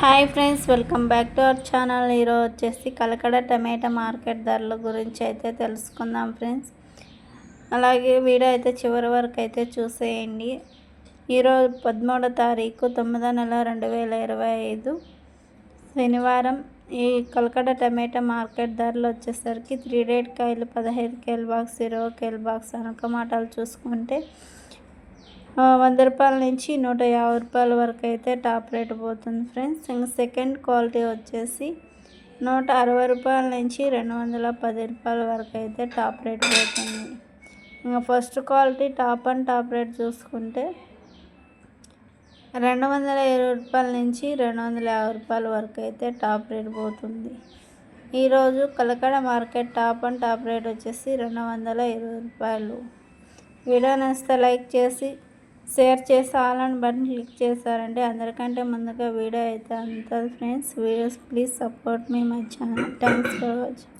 Hi friends welcome back to our channel. ఈరోజు వచ్చేసి కలకడ టమాటా market ధరల గురించి అయితే తెలుసుకుందాం ఫ్రెండ్స్. అలాగే వీడియో అయితే చివరి వరకు అయితే చూసేయండి. ఈరోజు పదమూడో తారీఖు తొమ్మిదో నెల రెండు వేల ఇరవై ఐదు. శనివారం ఈ కలకడ టమాటా మార్కెట్ ధరలు వచ్చేసరికి త్రీ రేట్ కాయలు పదహైదు కేల్ బాక్స్ ఇరవై కేల్ బాక్స్ అనక మాటలు చూసుకుంటే వంద రూపాయల నుంచి నూట యాభై రూపాయల వరకు అయితే టాప్ రేట్ పోతుంది ఫ్రెండ్స్. ఇంకా సెకండ్ క్వాలిటీ వచ్చేసి నూట అరవై రూపాయల నుంచి రెండు వందల పది రూపాయల వరకు అయితే టాప్ రేట్ పోతుంది. ఇంకా first quality top and top rate చూసుకుంటే రెండు వందల ఇరవై రూపాయల నుంచి రెండు వందల యాభై రూపాయల వరకు అయితే టాప్ రేట్ పోతుంది. ఈరోజు Kalakada market top and top rate వచ్చేసి రెండు వందల ఇరవై రూపాయలు. వీడియో నచ్చితే లైక్ చేసి షేర్ చేసి ఆల్ అని బటన్ క్లిక్ చేశారంటే అందరికంటే ముందుగా వీడియో అయితే అంత friends videos please support me my channel. Thanks for watching.